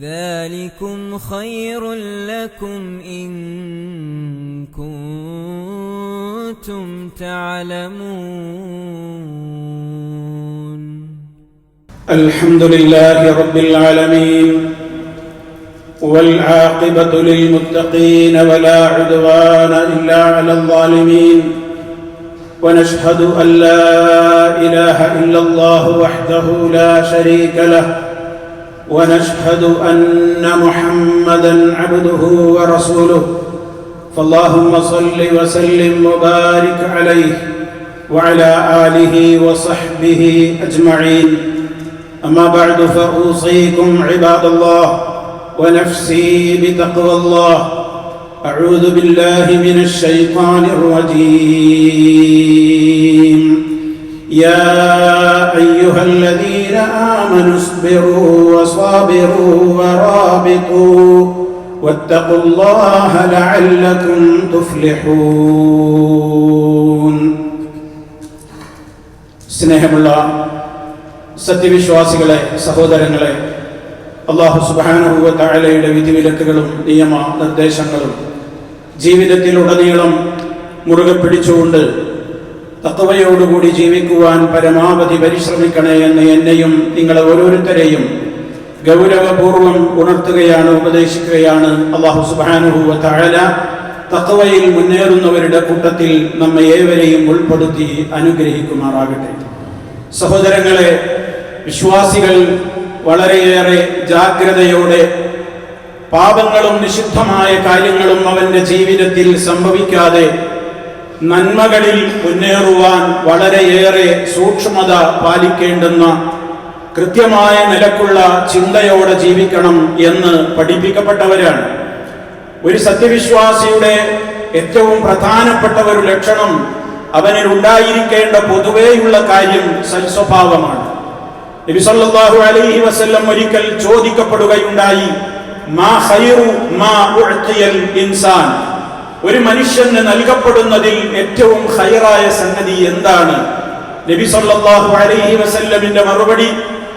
ذلكم خير لكم إن كنتم تعلمون. الحمد لله رب العالمين والعاقبة للمتقين ولا عدوان إلا على الظالمين. ونشهد أن لا إله إلا الله وحده لا شريك له ونشهد أن محمدا عبده ورسوله. فاللهم صل وسلم وبارك عليه وعلى آله وصحبه أجمعين. أما بعد فأوصيكم عباد الله ونفسي بتقوى الله. أعوذ بالله من الشيطان الرجيم. يا أيها الذين آمنوا اصبروا وصابروا ورابطوا واتقوا الله لعلكم تفلحون സ്നേഹമുള്ള സത്യവിശ്വാസികളെ സഹോദരങ്ങളെ അള്ളാഹു സുബാനുഭവ താഴലയുടെ വിധിവിലക്കുകളും നിയമ നിർദ്ദേശങ്ങളും ജീവിതത്തിലുടനീളം മുറുകെ പിടിച്ചുകൊണ്ട് തത്വയോടുകൂടി ജീവിക്കുവാൻ പരമാവധി പരിശ്രമിക്കണേ എന്ന് എന്നെയും നിങ്ങളെ ഓരോരുത്തരെയും ഗൗരവപൂർവം ഉണർത്തുകയാണ് ഉപദേശിക്കുകയാണ് അള്ളാഹു സുബാനുഭൂവ താഴല തത്വയിൽ മുന്നേറുന്നവരുടെ കൂട്ടത്തിൽ നമ്മെ ഏവരെയും ഉൾപ്പെടുത്തി അനുഗ്രഹിക്കുമാറാകട്ടെ. സഹോദരങ്ങളെ വിശ്വാസികൾ വളരെയേറെ ജാഗ്രതയോടെ പാപങ്ങളും നിഷിദ്ധമായ കാര്യങ്ങളും അവന്റെ ജീവിതത്തിൽ സംഭവിക്കാതെ നന്മകളിൽ മുന്നേറുവാൻ വളരെയേറെ സൂക്ഷ്മത പാലിക്കേണ്ടുന്ന കൃത്യമായ നിലക്കുള്ള ചിന്തയോടെ ജീവിക്കണം എന്ന് പഠിപ്പിക്കപ്പെട്ടവരാണ്. ഒരു സത്യവിശ്വാസിയുടെ ഏറ്റവും പ്രധാനപ്പെട്ട ഒരു ലക്ഷണം അവനിൽ ഉണ്ടായിരിക്കേണ്ട പൊതുവേയുള്ള കാര്യം സൽസ്വഭാവമാണ്. നബിസല്ലാഹു അലൈഹി വസല്ലം ഒരിക്കൽ ചോദിക്കപ്പെടുകയുണ്ടായി മാ മാ ഇൻസാൻ? ഒരു മനുഷ്യന് നൽകപ്പെടുന്നതിൽ ഏറ്റവും ഹയറായ സംഗതി എന്താണ്? നബി സല്ലല്ലാഹു അലൈഹി വസല്ലമിന്റെ മറുപടി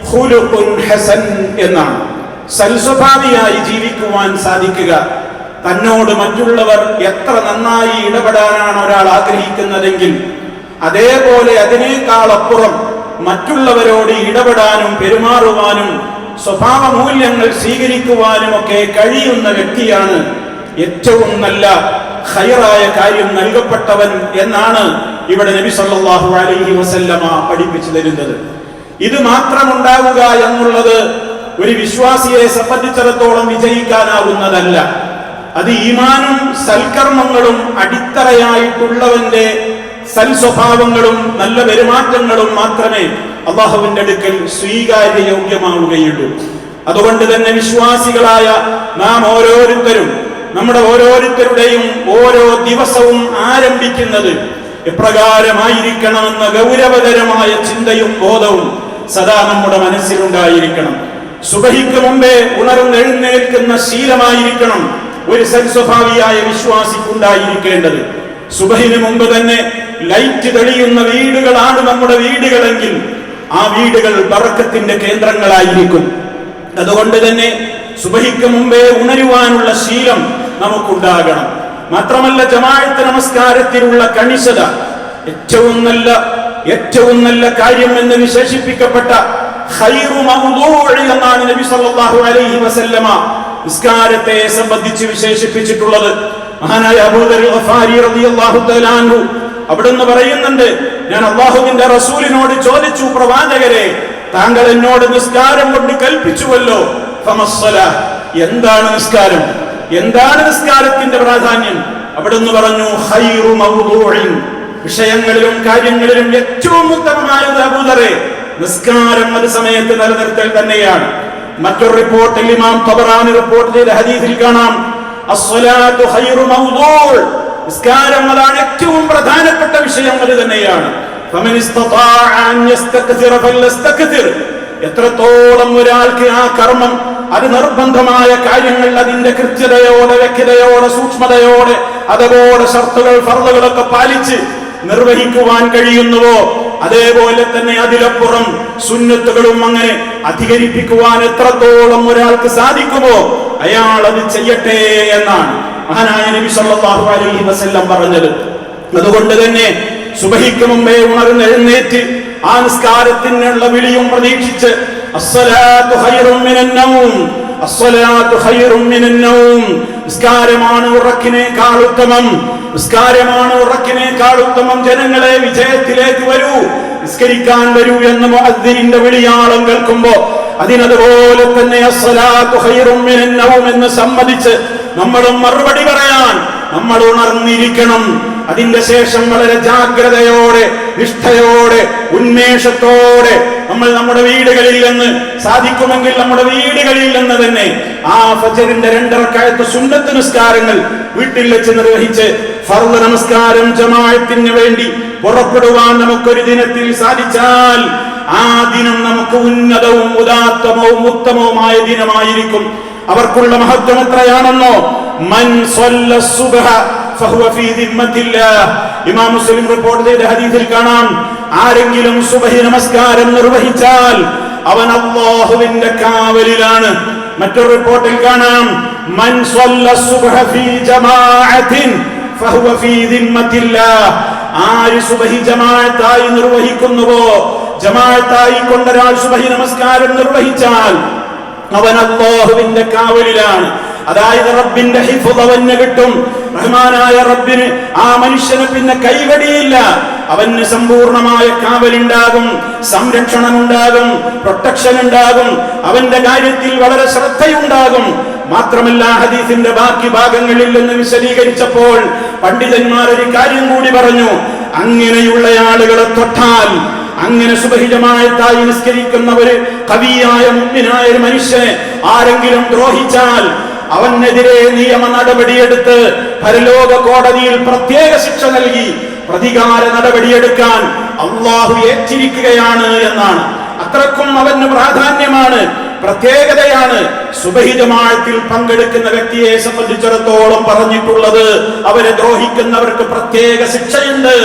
ഖുലുഖുൻ ഹസൻ എന്നാണ്. സൽസ്വഭാവിയായി ജീവിക്കുവാൻ സാധിക്കുക. തന്നോട് മറ്റുള്ളവർ എത്ര നന്നായി ഇടപെടാനാണ് ഒരാൾ ആഗ്രഹിക്കുന്നതെങ്കിൽ അതേപോലെ അതിനേക്കാൾ അപ്പുറം മറ്റുള്ളവരോട് ഇടപെടാനും പെരുമാറുവാനും സ്വഭാവ മൂല്യങ്ങൾ സ്വീകരിക്കുവാനും ഒക്കെ കഴിയുന്ന വ്യക്തിയാണ് ഏറ്റവും നല്ല ഹൈറായ കാര്യം നൽകപ്പെട്ടവൻ എന്നാണ് ഇവിടെ നബി സല്ലാഹു അലൈഹി വസല്ലമ പഠിപ്പിച്ചു തരുന്നത്. ഇത് മാത്രം ഉണ്ടാവുക എന്നുള്ളത് ഒരു വിശ്വാസിയെ സംബന്ധിച്ചിടത്തോളം വിജയിക്കാനാവുന്നതല്ല. അത് ഈമാനും സൽക്കർമ്മങ്ങളും അടിത്തറയായിട്ടുള്ളവന്റെ സൽസ്വഭാവങ്ങളും നല്ല പെരുമാറ്റങ്ങളും മാത്രമേ അള്ളാഹുവിന്റെ അടുക്കൽ സ്വീകാര്യ യോഗ്യമാവുകയുള്ളൂ അതുകൊണ്ട് തന്നെ വിശ്വാസികളായ നാം ഓരോരുത്തരും നമ്മുടെ ഓരോരുത്തരുടെയും ഓരോ ദിവസവും ആരംഭിക്കുന്നത് എപ്രകാരമായിരിക്കണമെന്ന ഗൗരവതരമായ ചിന്തയും ബോധവും സദാ നമ്മുടെ മനസ്സിലുണ്ടായിരിക്കണം. സുബഹിക്ക് മുമ്പേ ഉണർന്നെഴുന്നേൽക്കുന്ന ശീലമായിരിക്കണം ഒരു സൽസ്വഭാവിയായ വിശ്വാസിക്കുണ്ടായിരിക്കേണ്ടത്. സുബഹിന് മുമ്പ് തന്നെ ലൈറ്റ് തെളിയുന്ന വീടുകളാണ് നമ്മുടെ വീടുകളെങ്കിൽ ആ വീടുകൾ ബറക്കത്തിന്റെ കേന്ദ്രങ്ങളായിരിക്കും. അതുകൊണ്ട് തന്നെ സുബഹിക്ക് മുമ്പേ ഉണരുവാനുള്ള ശീലം നമുക്കുണ്ടാകണം. മാത്രമല്ല ജമാഅത്ത് നമസ്കാരത്തിലുള്ള കണിശത ഏറ്റവും നല്ല ഏറ്റവും നല്ല കാര്യം എന്ന് വിശേഷിപ്പിക്കപ്പെട്ട എന്നാണ് നബി സല്ലല്ലാഹു അലൈഹി വസല്ലമ നിസ്കാരത്തെ സംബന്ധിച്ച് വിശേഷിപ്പിച്ചിട്ടുള്ളത്. മഹാനായ അബൂദർ ഗഫാരി റളിയല്ലാഹു തആല അൻഹു അവിടുന്ന് പറയുന്നുണ്ട് ഞാൻ അള്ളാഹുവിന്റെ റസൂലിനോട് ചോദിച്ചു പ്രവാചകരെ താങ്കൾ എന്നോട് നിസ്കാരം കൊണ്ട് കൽപ്പിച്ചുവല്ലോ. എന്താണ് നിസ്കാരം? എന്താണ് നിസ്കാരത്തിന്റെ പ്രാധാന്യം? അവിടുന്ന് പറഞ്ഞു വിഷയങ്ങളിലും കാര്യങ്ങളിലും ഏറ്റവും ഉത്തമമായത് അബൂദറെ. നിസ്കാരം അത് സമയത്ത് നിലനിർത്തൽ തന്നെയാണ്. മറ്റൊരു റിപ്പോർട്ടിൽ ഇമാം തബറാനി റിപ്പോർട്ട് ചെയ്ത ഹദീസിൽ കാണാം അസ്സലാത്തു ഖൈറു മൗദൂൾ. നിസ്കാരം അതാണ് ഏറ്റവും പ്രധാനപ്പെട്ട വിഷയം അത് തന്നെയാണ്. എത്രത്തോളം ഒരാൾക്ക് ആ കർമ്മം അത് നിർബന്ധമായ കാര്യങ്ങൾ അതിന്റെ കൃത്യതയോടെ വ്യക്തതയോടെ സൂക്ഷ്മതയോടെ അതുപോലെ ഷർത്തുകൾ ഫർദുകളൊക്കെ പാലിച്ച് നിർവഹിക്കുവാൻ കഴിയുന്നുവോ? അതേപോലെ തന്നെ അതിലപ്പുറം സുന്നത്തുകളും അങ്ങനെ അധികരിപ്പിക്കുവാൻ എത്രത്തോളം ഒരാൾക്ക് സാധിക്കുമോ അയാൾ അത് ചെയ്യട്ടെ എന്നാണ് മഹാനായ നബി സല്ലല്ലാഹു അലൈഹി വസല്ലം പറഞ്ഞത്. അതുകൊണ്ട് തന്നെ സുബഹിക്ക് മുമ്പേ ഉണർന്നെഴുന്നേറ്റ് ആ നിസ്കാരത്തിനുള്ള വിളിയും പ്രതീക്ഷിച്ച് നിസ്കാരമാണ് ഉറക്കിനേക്കാൾ ഉത്തമം. നിസ്കാരമാണ് ഉറക്കിനേക്കാൾ ഉത്തമം. ജനങ്ങളെ വിജയത്തിലേക്ക് വരൂ. നിസ്കരിക്കാൻ വരൂ എന്ന് മുഅദ്ദിനിന്റെ വിളിയാളം കേൾക്കുമ്പോ അതിനതുപോലെ തന്നെ എന്ന് സമ്മതിച്ച് നമ്മളും മറുപടി പറയാൻ നമ്മൾ ഉണർന്നിരിക്കണം. അതിന്റെ ശേഷം വളരെ ജാഗ്രതയോടെ നിഷ്ഠയോടെ ഉന്മേഷത്തോടെ നമ്മൾ നമ്മുടെ വീടുകളിൽ നിന്ന് സാധിക്കുമെങ്കിൽ നമ്മുടെ വീടുകളിൽ നിന്ന് തന്നെ ആ ഫജറിന്റെ രണ്ടറക്കായത്ത് സുന്നത്ത് നിസ്കാരങ്ങൾ വീട്ടിൽ വെച്ച് നിർവഹിച്ച് ഫർദ് നമസ്കാരം ജമാഅത്തിന് വേണ്ടി പുറപ്പെടുവാൻ നമുക്കൊരു ദിനത്തിൽ സാധിച്ചാൽ ആ ദിനം നമുക്ക് ഉന്നതവും ഉദാത്തമവും ഉത്തമവുമായ ദിനമായിരിക്കും. അവർക്കുള്ള മഹത്വം എത്രയാണെന്നോ? മൻ സുബ്ഹ ഇമാം മുസ്ലിം റിപ്പോർട്ട് ചെയ്ത ഹദീസിൽ കാണാം. ആരെങ്കിലും സുബഹി നമസ്കാരം നിർവഹിച്ചാൽ അവൻ അല്ലാഹുവിന്റെ കാവലിലാണ്. മറ്റൊരു റിപ്പോർട്ടിൽ കാണാം. മൻ സുബ്ഹ ഫീ ജമാഅത്തിൻ ഫഹുവ ഫീ ആര് സുബഹി ജമാഅത്തായി നിർവഹിക്കുന്നുവോ? ജമാഅത്തായി കൊണ്ടൊരാൾ സുബഹി നമസ്കാരം നിർവഹിച്ചാൽ അവൻ അള്ളാഹുവിന്റെ കാവലിലാണ്. അതായത് റബ്ബിന്റെ ഹിഫുദ് കിട്ടും. റഹ്മാനായ റബ്ബിന് ആ മനുഷ്യന് പിന്നെ കൈവടിയില്ല. അവന് സമ്പൂർണമായ കാവലുണ്ടാകും സംരക്ഷണമുണ്ടാകും പ്രൊട്ടക്ഷൻ ഉണ്ടാകും അവന്റെ കാര്യത്തിൽ വളരെ ശ്രദ്ധയുണ്ടാകും. മാത്രമല്ല ഹദീസിന്റെ ബാക്കി ഭാഗങ്ങളിൽ നിന്ന് വിശദീകരിച്ചപ്പോൾ പണ്ഡിതന്മാർ ഒരു കാര്യം കൂടി പറഞ്ഞു. അങ്ങനെയുള്ള ആളുകളെ തൊട്ടാൽ അങ്ങനെ സുബഹിതമായത്തായി നിസ്കരിക്കുന്നവര് കവിയായ മുമ്പിനായ ഒരു മനുഷ്യനെ ആരെങ്കിലും ദ്രോഹിച്ചാൽ അവനെതിരെ നിയമ നടപടിയെടുത്ത് പരലോക കോടതിയിൽ പ്രത്യേക ശിക്ഷ നൽകി പ്രതികാര നടപടിയെടുക്കാൻ അള്ളാഹു ഏറ്റിരിക്കുകയാണ് എന്നാണ്. അത്രക്കും അവന് പ്രാധാന്യമാണ് പ്രത്യേകതയാണ് സുബഹിതമായത്തിൽ പങ്കെടുക്കുന്ന വ്യക്തിയെ സംബന്ധിച്ചിടത്തോളം പറഞ്ഞിട്ടുള്ളത് അവരെ ദ്രോഹിക്കുന്നവർക്ക് പ്രത്യേക ശിക്ഷയുണ്ട്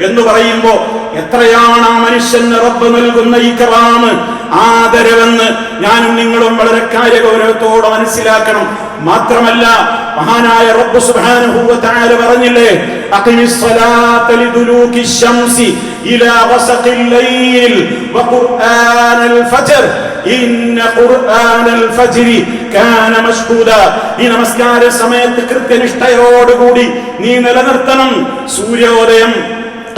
എന്ന് പറയുമ്പോ എത്രയാണ് ആ മനുഷ്യന് റബ്ബ് നൽകുന്ന ഈ കറാമ് ആദരവെന്ന് ഞാനും നിങ്ങളും വളരെ കാര്യഗൗരവത്തോടെ മനസ്സിലാക്കണം. മാത്രമല്ല മഹാനായ റബ്ബ് സുബ്ഹാനഹു വ തആല പറഞ്ഞില്ലേ അഖിമിസ് സ്വലാത്ത ലിദുലൂകി ശംസി ഇലാ വസഖിൽ ലൈൽ ഖുർആനൽ ഫജ്ർ. ഇന്ന ഖുർആനൽ ഫജ്രി കാന മഷ്ഹൂദ. ഈ നമസ്കാര സമയത്ത് കൃത്യനിഷ്ഠയോടുകൂടി നീ നിലനിർത്തണം. സൂര്യോദയം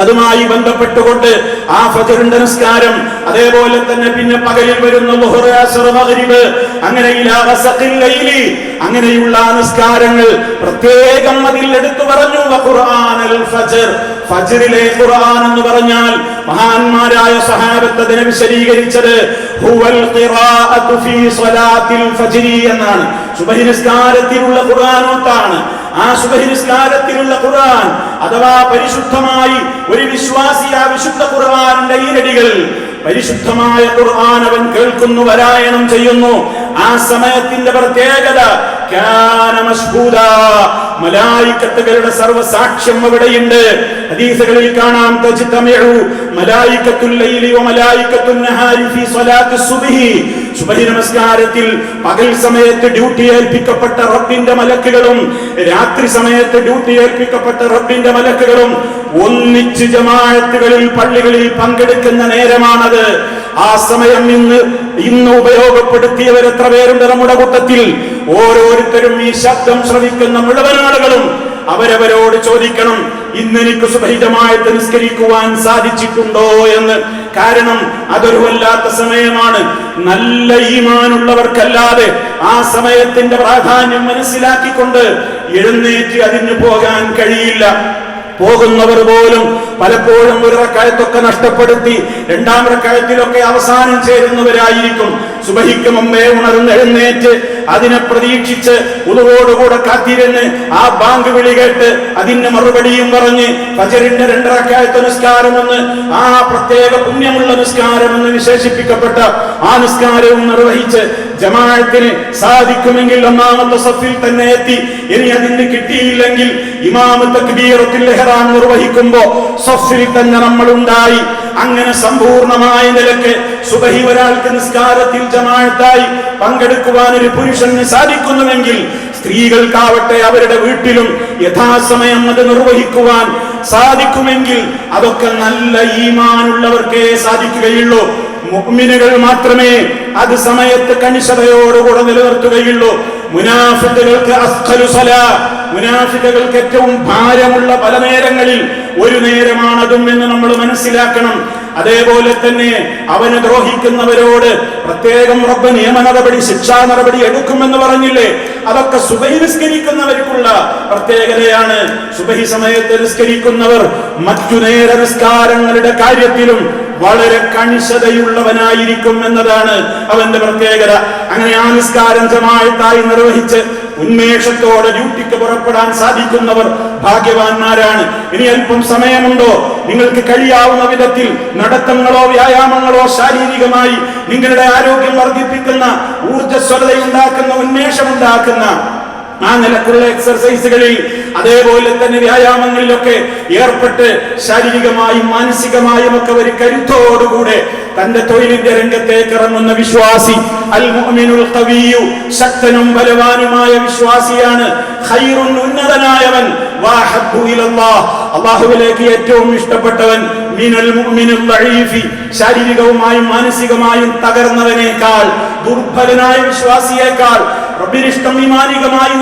അതുമായി ബന്ധപ്പെട്ടുകൊണ്ട് ആ ഫജറിന്റെ നിസ്കാരം അതേപോലെ തന്നെ പിന്നെ പകലിൽ വരുന്ന മഗ്രിബ് അങ്ങനെ അങ്ങനെയുള്ള നമസ്കാരങ്ങൾ പ്രത്യേകം അതിൽ എടുത്തു പറഞ്ഞു. ഫജ്ർ. ഫജ്റിലെ ഖുർആൻ എന്ന് പറഞ്ഞാൽ മഹാന്മാരായ സഹാബത്ത് അതിനെ വിശദീകരിച്ചത് എന്നാണ്. സുബഹി നിസ്കാരത്തിലുള്ള ഖുർആനോത്താണ്. ആ സുബഹി നിസ്കാരത്തിലുള്ള ഖുർആൻ അഥവാ പരിശുദ്ധമായി ഒരു വിശ്വാസി ആ വിശുദ്ധ ഖുർആന്റെ ഈരടികൾ പരിശുദ്ധമായ ഖുർആൻ അവൻ കേൾക്കുന്നു പാരായണം ചെയ്യുന്നു. ആ സമയത്തിന്റെ പ്രത്യേകത മലായിക്കത്തുകളുടെ സർവസാക്ഷ്യം അവിടെയുണ്ട്. ഹദീസുകളിൽ കാണാം തജ്തമിഉ മലായിക്കത്തുൽ ലൈലി വ മലായിക്കത്തുൻ നഹാരി ഫീ സ്വലാത്തി സുബ്ഹി. സുബഹി നമസ്കാരത്തിൽ പകൽ സമയത്ത് ഡ്യൂട്ടി ഏൽപ്പിക്കപ്പെട്ട റബ്ബിന്റെ മലക്കുകളും രാത്രി സമയത്ത് ഡ്യൂട്ടി ഏൽപ്പിക്കപ്പെട്ട റബ്ബിന്റെ മലക്കുകളും ഒന്നിച്ച് ജമാഅത്തുകളിൽ പള്ളികളിൽ പങ്കെടുക്കുന്ന നേരമാണത്. ആ സമയം ഇന്ന് ഇന്ന് ഉപയോഗപ്പെടുത്തിയവർ എത്ര പേരുണ്ട് നമ്മുടെ കൂട്ടത്തിൽ? ഓരോരുത്തരും ഈ ശബ്ദം ശ്രവിക്കുന്ന മുഴുവൻ ആളുകളും അവരവരോട് ചോദിക്കണം ഇന്ന് എനിക്ക് സുഭിതമായിട്ട് നിസ്കരിക്കുവാൻ സാധിച്ചിട്ടുണ്ടോ എന്ന്? കാരണം അതൊരു വല്ലാത്ത സമയമാണ്. നല്ല ഈമാനുള്ളവർക്കല്ലാതെ ആ സമയത്തിന്റെ പ്രാധാന്യം മനസ്സിലാക്കിക്കൊണ്ട് എഴുന്നേറ്റ് അതിന് പോകാൻ കഴിയില്ല. പോകുന്നവർ പോലും പലപ്പോഴും ഒരു റക്കായത്തൊക്കെ നഷ്ടപ്പെടുത്തി രണ്ടാം റക്കായത്തിലൊക്കെ അവസാനം ചേരുന്നവരായിരിക്കും. സുബഹിക്ക് മുമ്പേ ഉണർന്ന് എഴുന്നേറ്റ് അതിനെ പ്രതീക്ഷിച്ച് ഉതവോടുകൂടെ കാത്തിരുന്ന് ആ ബാങ്ക് വിളി കേട്ട് അതിന് മറുപടിയും പറഞ്ഞ് ഫജറിന്റെ രണ്ടരക്കായത്തെ നിസ്കാരമെന്ന് ആ പ്രത്യേക പുണ്യമുള്ള നിസ്കാരമെന്ന് വിശേഷിപ്പിക്കപ്പെട്ട ആ നിസ്കാരവും നിർവഹിച്ച് ജമാഅത്തിന് സാധിക്കുമെങ്കിൽ ഒന്നാമത്തെ സഫിൽ തന്നെ എത്തി. ഇനി അതിന് കിട്ടിയില്ലെങ്കിൽ ഇമാമ തക്ബീറത്തിൽ ലഹറാൻ നിർവഹിക്കുമ്പോ സഫിൽ തന്നെ നമ്മൾ ഉണ്ടായി. അങ്ങനെ സമ്പൂർണമായ നിലയ്ക്ക് സുബഹി ഒരാൾക്ക് നിസ്കാരത്തിൽ ജമാഴത്തായി പങ്കെടുക്കുവാൻ ഒരു പുരുഷന് സാധിക്കുന്നുവെങ്കിൽ സ്ത്രീകൾക്കാവട്ടെ അവരുടെ വീട്ടിലും യഥാസമയം അത് നിർവഹിക്കുവാൻ സാധിക്കുമെങ്കിൽ അതൊക്കെ നല്ല ഈമാനുള്ളവർക്കേ സാധിക്കുകയുള്ളൂ. മുഅ്മിനുകൾ മാത്രമേ അത് സമയത്ത് കണിശതയോടുകൂടെ നിലനിർത്തുകയുള്ളൂ. മുനാഫിക്കുകൾക്ക് അസ്ഖലു സല മുനാഫികൾക്ക് ഏറ്റവും ഭാരമുള്ള പല നേരങ്ങളിൽ ഒരു നേരമാണതും എന്ന് നമ്മൾ മനസ്സിലാക്കണം. അതേപോലെ തന്നെ അവന് ദ്രോഹിക്കുന്നവരോട് പ്രത്യേകം റബ്ബ് നിയമ നടപടി ശിക്ഷാ നടപടി എടുക്കുമെന്ന് പറഞ്ഞില്ലേ? അതൊക്കെ സുബഹി നിസ്കരിക്കുന്നവർക്കുള്ള പ്രത്യേകതയാണ്. സുബഹി സമയത്ത് നിസ്കരിക്കുന്നവർ മറ്റു നേര നിസ്കാരങ്ങളുടെ കാര്യത്തിലും വളരെ കണിശതയുള്ളവനായിരിക്കും എന്നതാണ് അവന്റെ പ്രത്യേകത. അങ്ങനെ ആ നിസ്കാരം ജമായത്തായി നിർവഹിച്ച് ഉന്മേഷത്തോടെ ഡ്യൂട്ടിക്ക് പുറപ്പെടാൻ സാധിക്കുന്നവർ ഭാഗ്യവാന്മാരാണ്. ഇനി അല്പം സമയമുണ്ടോ? നിങ്ങൾക്ക് കഴിയാവുന്ന വിധത്തിൽ നടത്തങ്ങളോ വ്യായാമങ്ങളോ ശാരീരികമായി നിങ്ങളുടെ ആരോഗ്യം വർദ്ധിപ്പിക്കുന്ന ഊർജസ്വലത ഉണ്ടാക്കുന്ന ഉന്മേഷം ഉണ്ടാക്കുന്ന ആ നിലക്കുള്ള എക്സർസൈസുകളിൽ അതേപോലെ തന്നെ വ്യായാമങ്ങളിലൊക്കെ ഏർപ്പെട്ട് ശാരീരികമായും മാനസികമായും ഒക്കെ ഒരു കരുത്തോടുകൂടെ തന്റെ തൊഴിലിന്റെ രംഗത്തേക്ക് ഇറങ്ങുന്ന വിശ്വാസി അൽ ശക്തനും ബലവാനുമായ വിശ്വാസിയാണ്. ഖൈറുൻ ഉന്നതനായവൻ അല്ലാഹുവിലേക്ക് ഏറ്റവും ഇഷ്ടപ്പെട്ടവൻ ശാരീരികവുമായും മാനസികമായും തകർന്നവനേക്കാൾ ദുർബലനായ വിശ്വാസിയേക്കാൾ റബ്ബിനിഷ്ടം ഈമാനികമായി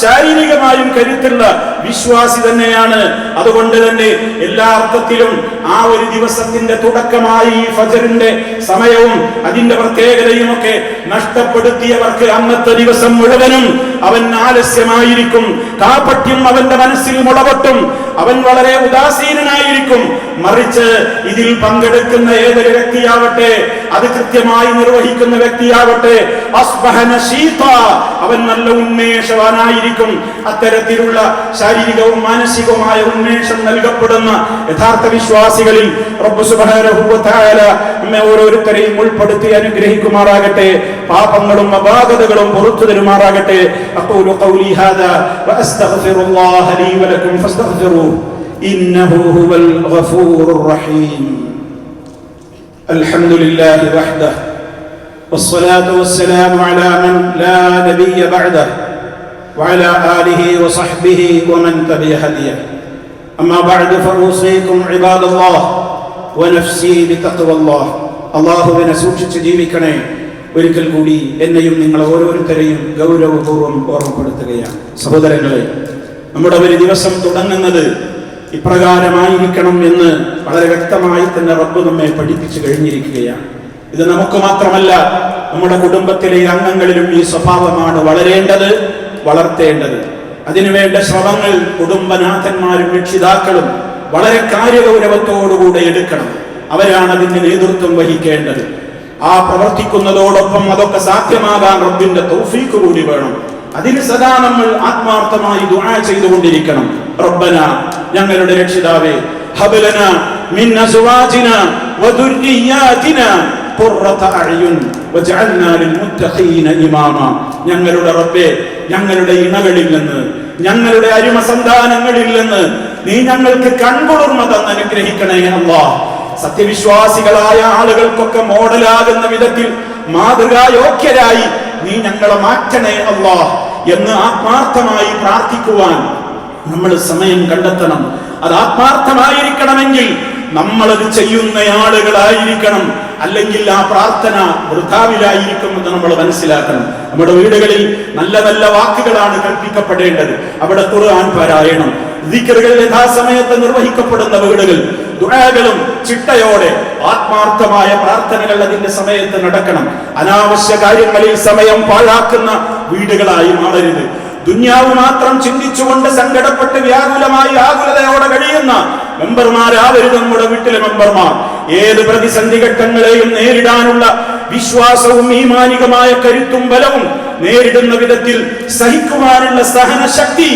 ശാരീരികമായും കരുത്തുള്ള വിശ്വാസി തന്നെയാണ്. അതുകൊണ്ട് തന്നെ എല്ലാ അർത്ഥത്തിലും ആ ഒരു ദിവസത്തിന്റെ തുടക്കമായി ഈ ഫജറിന്റെ സമയവും അതിന്റെ പ്രത്യേകതയും ഒക്കെ നഷ്ടപ്പെടുത്തിയവർക്ക് അന്നത്തെ ദിവസം മുഴുവനും അവൻ ആലസ്യമായിരിക്കും. കാപട്യം അവന്റെ മനസ്സിൽ മുളപൊട്ടും. അവൻ വളരെ ഉദാസീനനായിരിക്കും. മറിച്ച് ഇതിൽ പങ്കെടുക്കുന്ന ഏതൊരു വ്യക്തിയാവട്ടെ അത് കൃത്യമായി നിർവഹിക്കുന്ന വ്യക്തിയാവട്ടെ അസ്ബഹന ശീത അവൻ നല്ല ഉന്മേഷവാനായിരിക്കും അത്തരത്തിലുള്ള ശാരീരികവും മാനസികവുമായ ഉന്മേഷം നൽകപ്പെടുന്ന യഥാർത്ഥ വിശ്വാസികളിൽ റബ്ബ് സുബ്ഹാനഹു വ തആല നമ്മെ ഓരോരുത്തരെയും ഉൾപ്പെടുത്തി അനുഗ്രഹിക്കുമാറാകട്ടെ പാപങ്ങളും അപാകതകളും പുറത്തു തരുമാറാകട്ടെ അഖൂലു ഖൗലി ഹാദാ വഅസ്തഗ്ഫിറുല്ലാഹ ലീ വലക്കും ഫസ്തഗ്ഫിറൂഹു ഇന്നഹു ഹുവൽ ഗഫൂറുർ റഹീം الحمد لله وحده والصلاة والسلام على من لا نبي بعده وعلى آله وصحبه ومن تبع هديه أما بعد فأوصيكم عباد الله ونفسي بتقوى الله അള്ളാഹുവിനെ സൂക്ഷിച്ച് ജീവിക്കണേ ഒരിക്കൽ കൂടി എന്നെയും നിങ്ങൾ ഓരോരുത്തരെയും ഗൗരവപൂർവ്വം ഓർമ്മപ്പെടുത്തുകയാണ് സഹോദരങ്ങളെ നമ്മുടെ ഒരു ദിവസം തുടങ്ങുന്നത് ഇപ്രകാരമായിരിക്കണം എന്ന് വളരെ വ്യക്തമായി തന്നെ റബ്ബ് നമ്മെ പഠിപ്പിച്ചു കഴിഞ്ഞിരിക്കുകയാണ് ഇത് നമുക്ക് മാത്രമല്ല നമ്മുടെ കുടുംബത്തിലെ അംഗങ്ങളിലും ഈ സ്വഭാവമാണ് വളരേണ്ടത് വളർത്തേണ്ടത്. അതിനുവേണ്ട ശ്രമങ്ങൾ കുടുംബനാഥന്മാരും രക്ഷിതാക്കളും വളരെ കാര്യഗൗരവത്തോടുകൂടെ എടുക്കണം. അവരാണ് അതിന് നേതൃത്വം വഹിക്കേണ്ടത്. ആ പ്രവർത്തിക്കുന്നതോടൊപ്പം അതൊക്കെ സാധ്യമാകാൻ റബ്ബിന്റെ തൗഫീക്ക് കൂടി വേണം. അതിന് സദാ നമ്മൾ ആത്മാർത്ഥമായി ദുആ ചെയ്തുകൊണ്ടിരിക്കണം. റബ്ബന ഞങ്ങളുടെ രക്ഷിതാവേ ഹബലന മിൻ അസ്വാജിന വദുർരിയാതിന ഖുർറത അഅ്യുൻ വജഅൽനാ ലിൽമുത്തഖീന ഇമാമ ഞങ്ങളുടെ റബ്ബേ ഞങ്ങളുടെ ഇണകളിൽ നിന്ന് ഞങ്ങളുടെ അരിമ സന്താനങ്ങളിൽ നിന്ന് നീ ഞങ്ങൾക്ക് കൺകുളിർമ തന്ന് അനുഗ്രഹിക്കണേ അല്ലാഹ് സത്യവിശ്വാസികളായ ആളുകൾക്കൊക്കെ മോഡലാകുന്ന വിധത്തിൽ മാതൃകായോഗ്യരായി നീ ഞങ്ങളെ മാറ്റണേ അല്ലാഹ് എന്ന് ആത്മാർത്ഥമായി പ്രാർത്ഥിക്കുവാൻ നമ്മൾ സമയം കണ്ടെത്തണം. അത് ആത്മാർത്ഥമായിരിക്കണമെങ്കിൽ നമ്മളത് ചെയ്യുന്ന ആളുകളായിരിക്കണം. അല്ലെങ്കിൽ ആ പ്രാർത്ഥന വൃഥാവിലായിരിക്കും എന്ന് നമ്മൾ മനസ്സിലാക്കണം. നമ്മുടെ വീടുകളിൽ നല്ല നല്ല വാക്കുകളാണ് കൽപ്പിക്കപ്പെടേണ്ടത്. അവിടെ ഖുർആൻ പാരായണം. ദിക്കറുകൾ യഥാസമയത്ത് നിർവഹിക്കപ്പെടുന്ന വീടുകൾ ദുആകളും ചിട്ടയോടെ ആത്മാർത്ഥമായ പ്രാർത്ഥനകൾ അതിന്റെ സമയത്ത് നടക്കണം. അനാവശ്യ കാര്യങ്ങളിൽ സമയം പാഴാക്കുന്ന വീടുകളായി മാറരുത്. ദുന്യാവ് മാത്രം ചിന്തിച്ചുകൊണ്ട് സങ്കടപ്പെട്ട് വ്യാകുലമായി ആകുലതയോടെ കഴിയുന്ന മെമ്പർമാരാവരുത് നമ്മുടെ വീട്ടിലെ മെമ്പർമാർ. ഏത് പ്രതിസന്ധി ഘട്ടങ്ങളെയും നേരിടാനുള്ള വിശ്വാസവും ഈമാനികമായ കരുത്തും ബലവും നേരിടുന്ന വിധത്തിൽ സഹിക്കുവാനുള്ള സഹന ശക്തി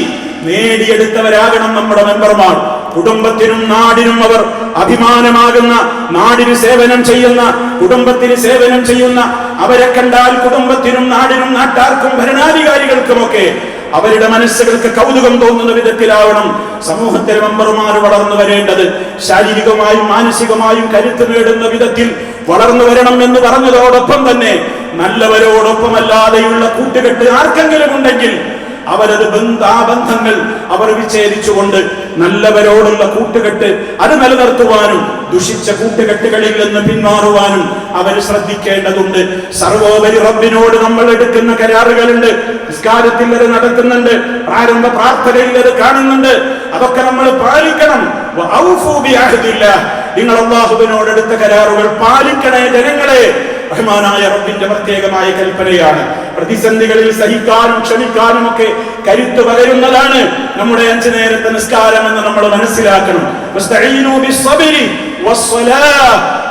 നേടിയെടുത്തവരാകണം നമ്മുടെ മെമ്പർമാർ. കുടുംബത്തിനും നാടിനും അവർ അഭിമാനമാകുന്ന നാടിന് സേവനം ചെയ്യുന്ന കുടുംബത്തിന് സേവനം ചെയ്യുന്ന അവരെ കണ്ടാൽ കുടുംബത്തിനും നാടിനും നാട്ടാർക്കും ഭരണാധികാരികൾക്കുമൊക്കെ അവരുടെ മനസ്സുകൾക്ക് കൗതുകം തോന്നുന്ന വിധത്തിലാവണം. സമൂഹത്തിലെ മെമ്പർമാർ വളർന്നു വരേണ്ടത് ശാരീരികമായും മാനസികമായും കരുത്ത് നേടുന്ന വിധത്തിൽ വളർന്നു വരണം എന്ന് പറഞ്ഞതോടൊപ്പം തന്നെ നല്ലവരോടൊപ്പമല്ലാതെയുള്ള കൂട്ടുകെട്ട് ആർക്കെങ്കിലും ഉണ്ടെങ്കിൽ അവരത് ബന്ധാബന്ധങ്ങൾ ബന്ധങ്ങൾ അവർ വിച്ഛേദിച്ചുകൊണ്ട് നല്ലവരോടുള്ള കൂട്ടുകെട്ട് അത് നിലനിർത്തുവാനും ദുഷിച്ച കൂട്ടുകെട്ടുകളിൽ നിന്ന് പിന്മാറുവാനും അവർ ശ്രദ്ധിക്കേണ്ടതുണ്ട്. സർവോപരി റബ്ബിനോട് നമ്മൾ എടുക്കുന്ന കരാറുകളുണ്ട്. നിസ്കാരത്തിൽ അത് നടക്കുന്നുണ്ട്. പ്രാരംഭ പ്രാർത്ഥനയിൽ അത് കാണുന്നുണ്ട്. അതൊക്കെ നമ്മൾ പാലിക്കണം. നിങ്ങൾ അള്ളാഹുവിനോട് എടുത്ത കരാറുകൾ പാലിക്കണേ ജനങ്ങളെ. റഹ്മാനായ റബ്ബിന്റെ പ്രത്യേകമായ കൽപ്പനയാണ്. പ്രതിസന്ധികളിൽ സഹിക്കാനും ക്ഷമിക്കാനും ഒക്കെ കരുത്ത് പകരുന്നതാണ് നമ്മുടെ അഞ്ചു നേരത്തെ നിസ്കാരം എന്ന് നമ്മൾ മനസ്സിലാക്കണം.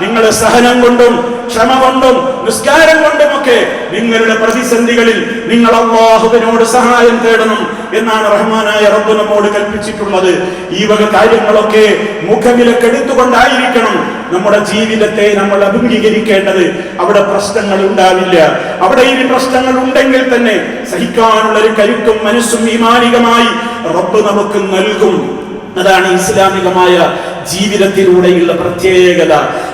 നിങ്ങളുടെ സഹനം കൊണ്ടും ക്ഷമ കൊണ്ടും നിസ്കാരം കൊണ്ടുമൊക്കെ നിങ്ങളുടെ പ്രതിസന്ധികളിൽ നിങ്ങൾ അള്ളാഹുവിനോട് സഹായം തേടണം എന്നാണ് റഹ്മാനായ റബ്ബ് നമ്മോട് കൽപ്പിച്ചിട്ടുള്ളത്. ഈ വക കാര്യങ്ങളൊക്കെ മുഖവിലക്കെടുത്തുകൊണ്ടായിരിക്കണം നമ്മുടെ ജീവിതത്തെ നമ്മൾ അഭിമുഖീകരിക്കേണ്ടത്. അവിടെ പ്രശ്നങ്ങൾ ഉണ്ടാവില്ല. അവിടെ ഇനി പ്രശ്നങ്ങൾ ഉണ്ടെങ്കിൽ തന്നെ സഹിക്കാനുള്ള ഒരു കരുത്തും മനസ്സും ഈമാനികമായി റബ്ബ് നമുക്ക് നൽകും. അതാണ് ഇസ്ലാമികമായ ജീവിതത്തിലൂടെയുള്ള പ്രത്യേകത.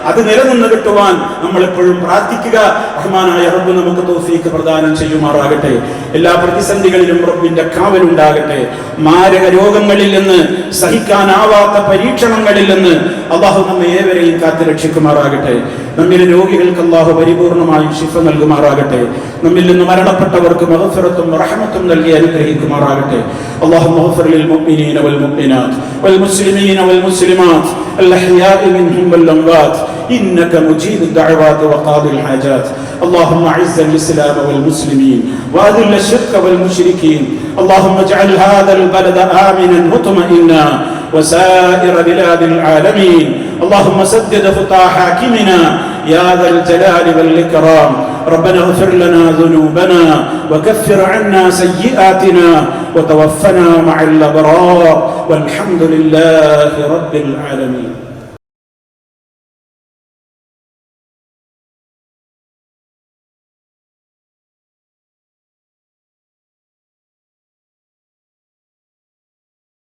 അത് നിലനിന്ന് കിട്ടുവാൻ നമ്മൾ എപ്പോഴും പ്രാർത്ഥിക്കുക. അഹ്മാനായ റബ്ബ് നമുക്ക് തോഫീക്ക് പ്രദാനം ചെയ്യുമാറാകട്ടെ. എല്ലാ പ്രതിസന്ധികളിലും റബ്ബിന്റെ കാവലുണ്ടാകട്ടെ. മാരക രോഗങ്ങളിൽ നിന്ന് സഹിക്കാനാവാത്ത പരീക്ഷണങ്ങളിൽ നിന്ന് അള്ളാഹു നമ്മെ ഏവരെയും കാത്തു രക്ഷിക്കുമാറാകട്ടെ. നമ്മിലെ രോഗികൾക്ക് അള്ളാഹു പരിപൂർണമായും ശിഫ നൽകുമാറാകട്ടെ. നമ്മിൽ നിന്ന് മരണപ്പെട്ടവർക്ക് മഹഫിറത്തും റഹമത്തും നൽകി അനുഗ്രഹിക്കുമാറാകട്ടെ. അള്ളാഹു മഹഫറിൽ മുഅ്മിനീന വൽ മുഅ്മിനാത്ത് വൽ മുസ്ലിമീന വൽ മുസ്ലിമാത്ത് والمسلمات الأحياء منهم والأموات. إنك مجيب الدعوات وقاضي الحاجات. اللهم أعز الإسلام والمسلمين وأذل الشرك والمشركين. اللهم اجعل هذا البلد آمنا مطمئنا وسائر بلاد العالمين. اللهم سدد خطى حاكمنا يا ذا الجلال والإكرام. ربنا اغفر لنا ذنوبنا وكفر عنا سيئاتنا وتوفنا مع الأبرار والحمد لله رب العالمين